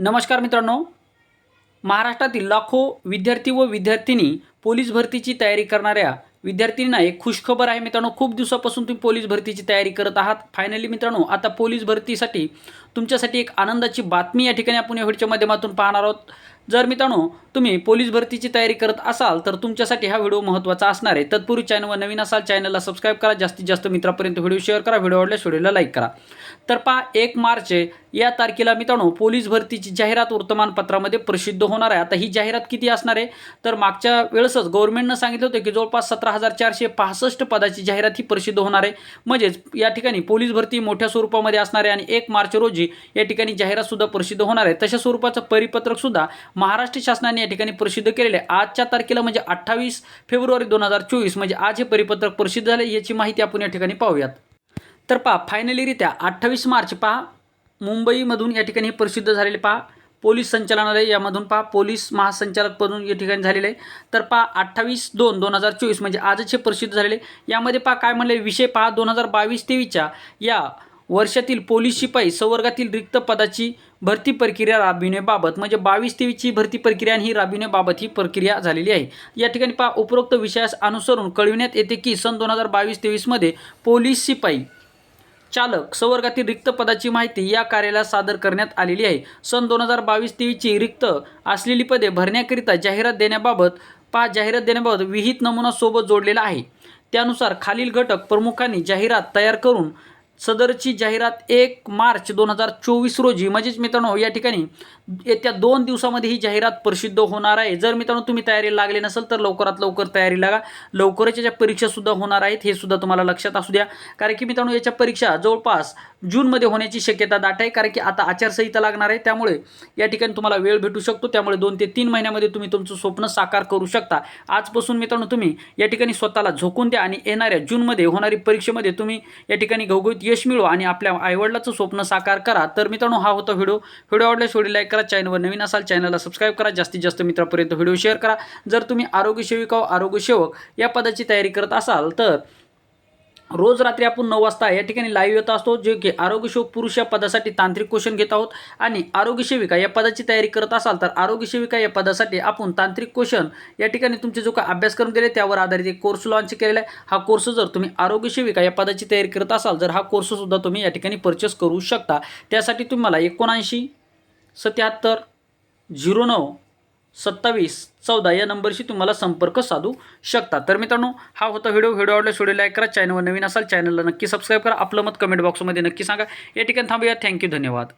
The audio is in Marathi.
नमस्कार मित्रांनो. महाराष्ट्रातील लाखो विद्यार्थी व विद्यार्थिनी पोलीस भरतीची तयारी करणाऱ्या विद्यार्थिनींना एक खुशखबर आहे मित्रांनो. खूप दिवसापासून तुम्ही पोलीस भरतीची तयारी करत आहात. फायनली मित्रांनो आता पोलीस भरतीसाठी तुमच्यासाठी एक आनंदाची बातमी या ठिकाणी आपण या व्हिडिओच्या माध्यमातून पाहणार आहोत. जर मित्रांनो तुम्ही पोलीस भरतीची तयारी करत असाल तर तुमच्यासाठी हा व्हिडिओ महत्त्वाचा असणार आहे. तत्पूर्वी चॅनलवर नवीन असाल चॅनलला सबस्क्राईब करा. जास्तीत जास्त मित्रापर्यंत व्हिडिओ शेअर करा. व्हिडिओ आवडल्यास व्हिडिओला लाईक करा. तर पहा एक मार्च या तारखेला मित्रांनो पोलीस भरतीची जाहिरात वर्तमानपत्रामध्ये प्रसिद्ध होणार आहे. आता ही जाहिरात किती असणार आहे? तर मागच्या वेळेसच गव्हर्नमेंटनं सांगितलं होतं की जवळपास सतरा हजार चारशे पासष्ट पदाची जाहिरात ही प्रसिद्ध होणार आहे. म्हणजेच या ठिकाणी पोलीस भरती मोठ्या स्वरूपामध्ये असणार आहे आणि एक मार्च रोजी या ठिकाणी जाहिरातसुद्धा प्रसिद्ध होणार आहे. तशा स्वरूपाचं परिपत्रकसुद्धा महाराष्ट्र शासनाने या ठिकाणी प्रसिद्ध केलेले आहे. आजच्या तारखेला म्हणजे अठ्ठावीस फेब्रुवारी दोन हजार चोवीस म्हणजे आज हे परिपत्रक प्रसिद्ध झाले याची माहिती आपण या ठिकाणी पाहूयात. तर पहा फायनलीरित्या अठ्ठावीस मार्च पहा मुंबईमधून या ठिकाणी हे प्रसिद्ध झालेले पहा. पोलीस संचालनालय यामधून पहा पोलीस महासंचालकपदून या ठिकाणी झालेले आहे. तर पहा अठ्ठावीस दोन दोन हजार चोवीस म्हणजे आजच हे प्रसिद्ध झालेले यामध्ये पहा काय म्हणले विषय पहा दोन हजार बावीस तेवीसच्या या वर्षातील पोलीस शिपाई संवर्गातील रिक्त पदाची भरती प्रक्रिया राबविण्याबाबत म्हणजे बावीस तेवीसची भरती प्रक्रिया ही राबविण्याबाबत ही प्रक्रिया झालेली आहे. या ठिकाणी पहा उपरोक्त विषयास अनुसरून कळविण्यात येते की सन दोन हजार बावीस तेवीसमध्ये पोलीस शिपाई चालक संवर्गातील रिक्त पदाची माहिती या कार्यालयात सादर करण्यात आलेली आहे. सन दोन हजार बावीस तेवीसची रिक्त असलेली पदे भरण्याकरिता जाहिरात देण्याबाबत पा जाहिरात देण्याबाबत विहित नमुना सोबत जोडलेला आहे. त्यानुसार खालील घटक प्रमुखांनी जाहिरात तयार करून सदरची जाहिरात एक मार्च दोन हजार चोवीस रोजी. म्हणजेच मित्रांनो या ठिकाणी येत्या दोन दिवसामध्ये ही जाहिरात प्रसिद्ध होणार आहे. जर मित्रांनो तुम्ही तयारी लागले नसेल तर लवकरात लवकर तयारी लागा. लवकरच याच्या परीक्षासुद्धा होणार आहेत हे सुद्धा तुम्हाला लक्षात असू द्या. कारण की मित्रांनो याच्या परीक्षा जवळपास जूनमध्ये होण्याची शक्यता दाट आहे. कारण की आता आचारसंहिता लागणार आहे. त्यामुळे या ठिकाणी तुम्हाला वेळ भेटू शकतो. त्यामुळे दोन ते तीन महिन्यामध्ये तुम्ही तुमचं स्वप्न साकार करू शकता. आजपासून मित्रांनो तुम्ही या ठिकाणी स्वतःला झोकून द्या आणि येणाऱ्या जूनमध्ये होणारी परीक्षेमध्ये तुम्ही या ठिकाणी घवघवीत यश मिळवा आणि आपल्या आईवडिलाचं स्वप्न साकार करा. तर मित्रांनो हा होता व्हिडिओ. व्हिडिओ आवडल्यास व्हिडिओ लाईक करा चॅनलवर नवीन असाल चॅनलला सबस्क्राईब करा. जास्तीत जास्त मित्रापर्यंत व्हिडिओ शेअर करा. जर तुम्ही आरोग्य सेविका व आरोग्य सेवक या पदाची तयारी करत असाल तर रोज रात्री आपण नऊ वाजता या ठिकाणी लाईव्ह येत असतो जे की आरोग्यसेवक पुरुष या पदासाठी तांत्रिक क्वेश्चन घेत आहोत. आणि आरोग्य सेविका या पदाची तयारी करत असाल तर आरोग्य सेविका या पदासाठी आपण तांत्रिक क्वेश्चन या ठिकाणी तुमचे जो काय अभ्यासक्रम दिले त्यावर आधारित एक कोर्स लॉन्च केलेला आहे. हा कोर्स जर तुम्ही आरोग्य सेविका या पदाची तयारी करत असाल तर हा कोर्ससुद्धा तुम्ही या ठिकाणी परचेस करू शकता त्यासाठी तुम्हाला एकोणऐंशी सत्याहत्तर झिरो नऊ सत्तावीस चौदा या नंबरशी तुम्हाला संपर्क साधू शकता. तर मित्रांनो हा होता व्हिडिओ. व्हिडिओ आवडल्यास व्हिडिओ लाईक करा चॅनलवर नवीन असाल चॅनलला नक्की सबस्क्राईब करा. आपलं मत कमेंट बॉक्समध्ये नक्की सांगा. या ठिकाणी थांबूया. थँक्यू धन्यवाद.